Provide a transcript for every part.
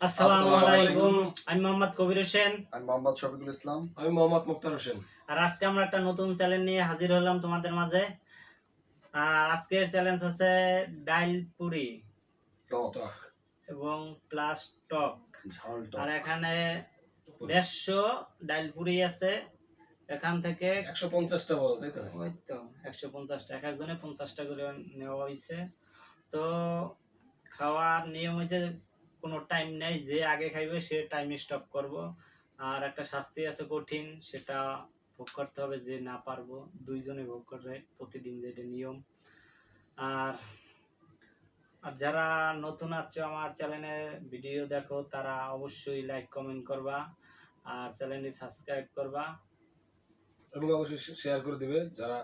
আসসালামু আসসালামু আলাইকুম। আলাইকুম। আমি মোহাম্মদ কবির হোসেন। আমি মোহাম্মদ শফিকুল ইসলাম। আমি মোহাম্মদ মুক্তার হোসেন। আর আজকে আমরা একটা নতুন চ্যালেঞ্জ নিয়ে হাজির হলাম তোমাদের মাঝে। আর আজকের চ্যালেঞ্জ হচ্ছে ডাইল পুরি। টক। এবং প্লাস টক। আর এখানে দেড়শো ডাইল পুরি আছে। এখান থেকে একশো পঞ্চাশটা বল তাই তো? ওই তো একশো পঞ্চাশটা। এক একজনে পঞ্চাশটা করে নেওয়া হয়েছে। তো খাওয়ার নিয়ম হয়েছে কোনো টাইম নেই যে আগে খাইবে সে টাইম স্টপ করব। আর একটা শাস্তি আছে কঠিন সেটা ভোগ করতে হবে যে না পারব। দুইজনে ভোগ করে প্রতিদিন যেটা নিয়ম। আর আর যারা নতুন আছো আমার চ্যানেলে ভিডিও দেখো তারা অবশ্যই লাইক কমেন্ট করবা। আর চ্যানেলটি সাবস্ক্রাইব করবা। এবং অবশ্যই শেয়ার করে দিবে যারা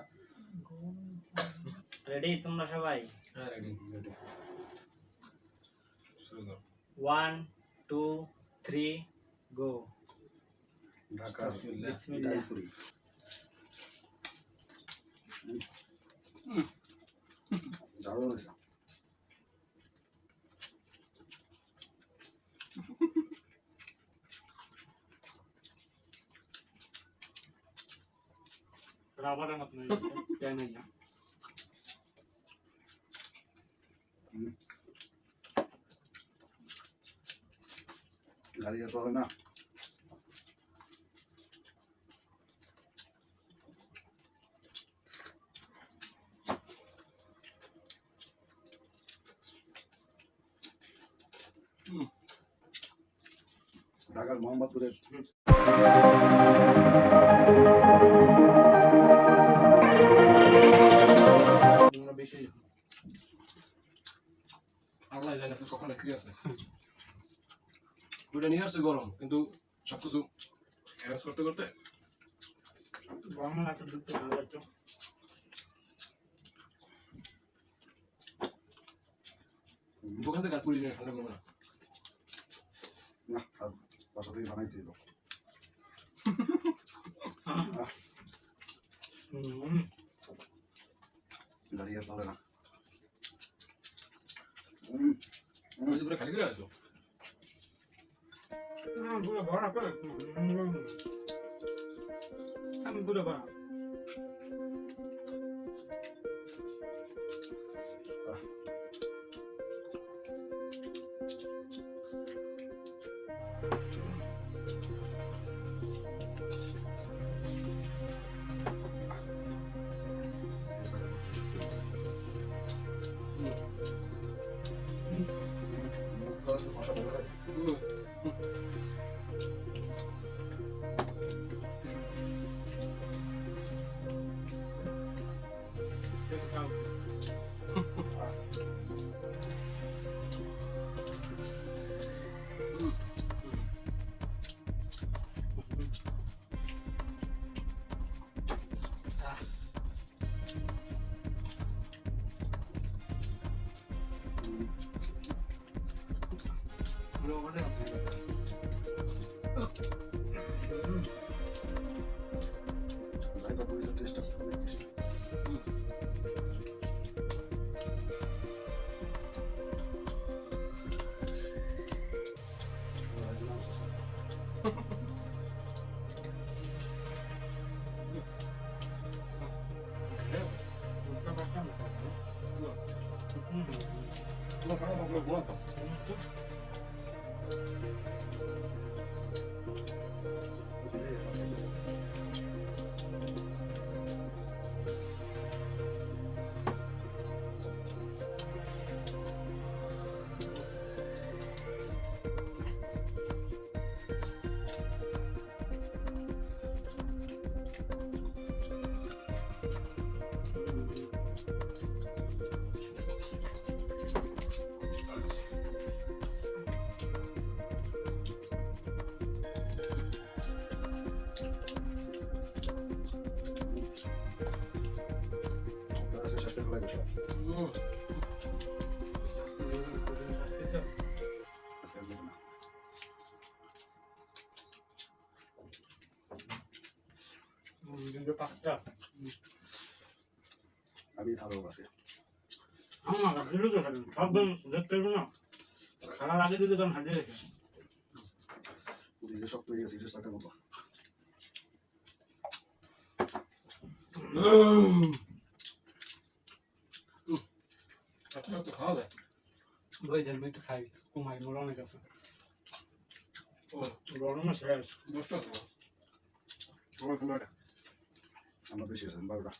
রেডি তোমরা সবাই? হ্যাঁ রেডি রেডি শুরু করো। ওয়ান টু থ্রি গো ঢাকা ডাইপুরি দারুণ হয়েছে। রাবারের মতন তাই না গাড়ি হবে না। ঢাকার মোহাম্মদপুরের বেশি আল্লাহ কখনো কি আছে। ওইটা নিয়ে আসছে গরম কিন্তু সবকিছু অ্যারেঞ্জ করতে করতে? গরম লাগছে ভালো লাগছে দোকান থেকে আর পুরি ঠান্ডা করব না। না আর বাসা থেকে বানাই দিয়ে দাও। হুম। গাড়ি চলে না। হুম, যে পুরো খালি করে আসো পুরো ভরা আমি পুরো ভরা ブログでも আমি থাকব কাছে আমার সব না খারাপ আগে দিতে তখন হাজির রেখে পুরি শক্ত হয়ে গেছে শক্ত খাওয়া যায় বই দেন একটু খাই কুমাই মোর অনেক আছে ও গরম শেষ দশটা আছে আমরা বেশি আছে, বারোটা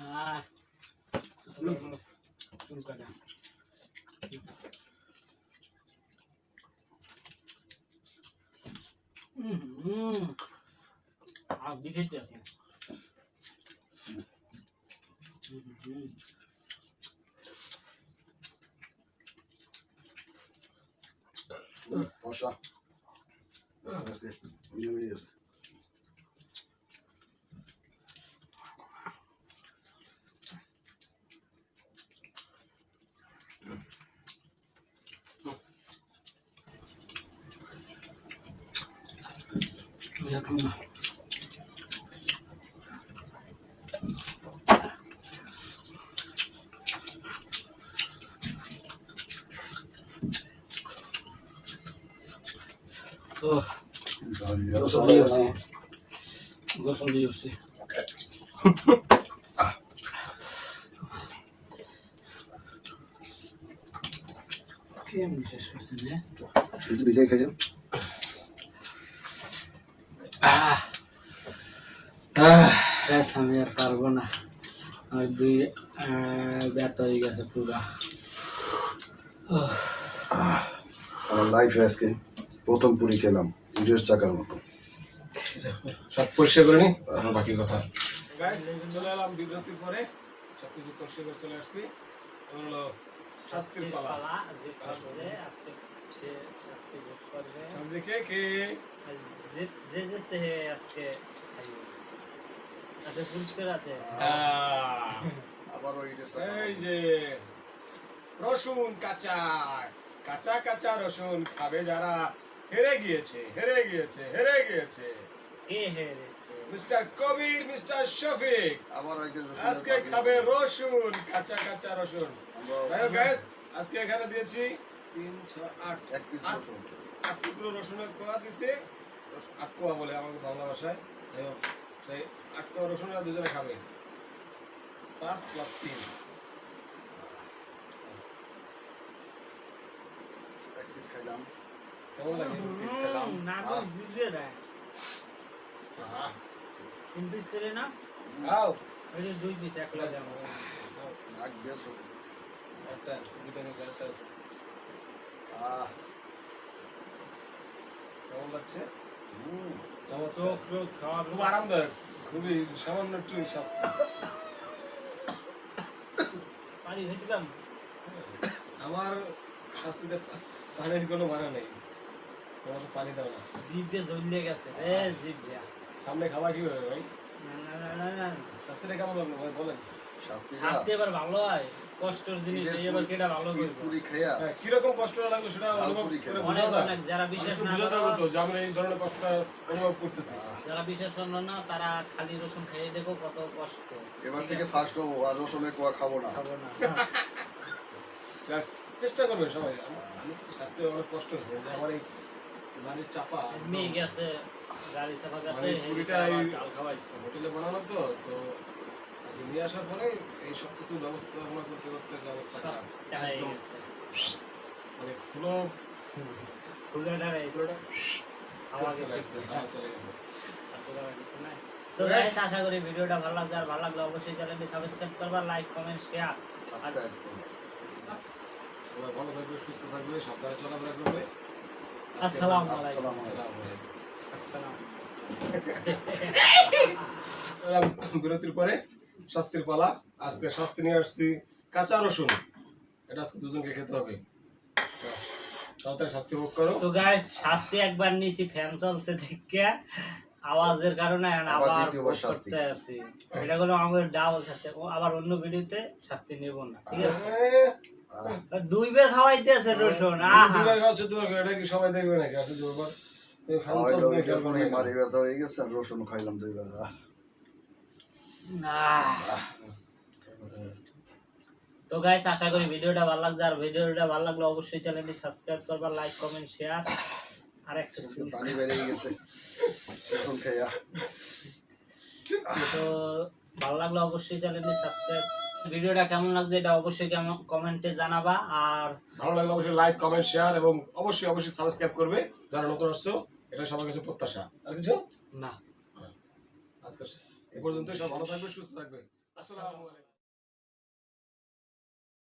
না শুরু শুরু করে হুম আর বিশেষ আছে হুম বর্ষা আজকে ইয়ে হয়ে গেছে এরকম না ও গোসল দিয়ে উঠছি গোসল দিয়ে উঠছি কেমন শেষ করছে না কিন্তু বিজয় আহ আহ ব্যাস আমি আর পারব না আমার দুই আহ, হয়ে গেছে পুরা লাইফে আজকে প্রথম পুরি খেলাম ইটের চাকার মতো। সব পরিষ্কার করে নি? তারপর বাকি কথা? চলে এলাম বিরতির পরে। সবকিছু পরিষ্কার করে চলে আসছি। হলো শাস্তির পালা। যে আজকে সে শাস্তি ভোগ করবে। কে কে? যে যে সে আজকে। আচ্ছা পুরস্কার আছে? ইটের চাকা এই যে রসুন কাঁচা। কাঁচা কাঁচা রসুন খাবে যারা। হেরে গিয়েছে হেরে গিয়েছে হেরে গিয়েছে। কে হেরেছে? Mister Kabir mister Shafiq. একদিন আজকে খাবে রসুন কাঁচা কাঁচা রসুন। গাইস আজকে এখানে দিয়েছি তিন ছয় আট। এক পিস রসুন। আট টুকরো রসুনের কোয়া দিছে। আট কোয়া বলে আমাকে বাংলা ভাষায়। যাই হোক, সেই আট কোয়া রসুনরা দুজনে খাবে। পাঁচ প্লাস তিন। এক পিস খাইলাম। কেমন লাগে পিস খেলাম না তো বুঝবে না আহ, তিন পিস করে না? খাও ওই যে দুই পিস এক লাগে আমার খাও। নাক দিয়ে শুক একটা দুটো নিচে একটা আহ। কেমন লাগছে? হুম। চমৎকার। চোখ চোখ সব খুব আরামদায়ক। খুবই সামান্য একটু স্বাস্থ্য পানি আমার শাস্তিতে পানির কোনো মানে নেই। তোমার পানি দাও না। জিভ দিয়ে জ্বলিয়ে গেছে। রে জিভ দিয়া। সামনে খাওয়া কি হবে ভাই? না না না না না। শাস্তিটা কেমন লাগল ভাই বলেন। শাস্তিটা এবার ভালো হয়। কষ্টের জিনিস এই এবার কেটা ভালো ইট পুরি খাইয়া কীরকম কষ্ট লাগল সেটা অনুভব করে অনেক অনেক যারা বিশ্বাস না বোঝাতে করো, যে আমরা এই ধরনের কষ্টটা অনুভব করতেছি। যারা বিশ্বাস করো না তারা খালি রসুন খাইয়ে দেখো কত কষ্ট। এবার থেকে ফার্স্ট হব আর রসুনের কোয়া খাব না। খাব না। চেষ্টা করবেন সবাই। আমি শাস্তি অনেক কষ্ট হয়েছে। যে আমার এই বাড়ির চাপা মেয়ে গেছে গাড়ি চাপা মানে খাওয়াইছে। হোটেলে বানানো তো তো আগে নিয়ে আসার পরে এই সব কিছু ব্যবস্থাপনা করতে করতে অবস্থা খারাপ একদম মানে ফুলে হাওয়া চলে গেছে। হাওয়া চলে না। তো guys, আশা করি ভিডিওটা ভালো লাগবে আর ভালো লাগলে অবশ্যই চ্যানেলটি সাবস্ক্রাইব করবা লাইক কমেন্ট শেয়ার সবাই ভালো থাকবে সুস্থ থাকবে সাবধানে চলাফেরা করবে। আসসালামু আলাইকুম। বিরতির পরে শাস্তির পালা। আজকে শাস্তি নিয়ে আসছি কাঁচা রসুন। এটা আজকে দুজনকে খেতে হবে। তাড়াতাড়ি শাস্তি ভোগ করো। তো গাইস শাস্তি একবার নিছি ফ্যান চলছে দেখে। আওয়াজের কারণে আবার শাস্তি। এটা হলো আমাদের ডাবল শাস্তি। আবার অন্য ভিডিওতে শাস্তি নেব না। ঠিক আছে? আহ, দুই বের রসুন এটা কি সবাই দেখবে নাকি? আসলে। মারি ব্যথা হয়ে গেছে খাইলাম দুইবার আহ, আহ, তো গাইস আশা করি ভিডিওটা ভালো লাগছে আর ভিডিওটা ভালো লাগলে অবশ্যই চ্যানেলটি সাবস্ক্রাইব করবা লাইক কমেন্ট শেয়ার আর একটা পানি বেরিয়ে গেছে। তো ভালো লাগলে অবশ্যই চ্যানেলটি সাবস্ক্রাইব। ভিডিওটা কেমন লাগছে এটা অবশ্যই কেমন কমেন্টে জানাবা। আর ভালো লাগলে অবশ্যই লাইক কমেন্ট শেয়ার এবং অবশ্যই অবশ্যই সাবস্ক্রাইব করবে যারা নতুন আসছো এটা সবার কাছে প্রত্যাশা। আর কিছু? না। আজকে এ পর্যন্ত সব ভালো থাকবে সুস্থ থাকবে আসসালামু আলাইকুম।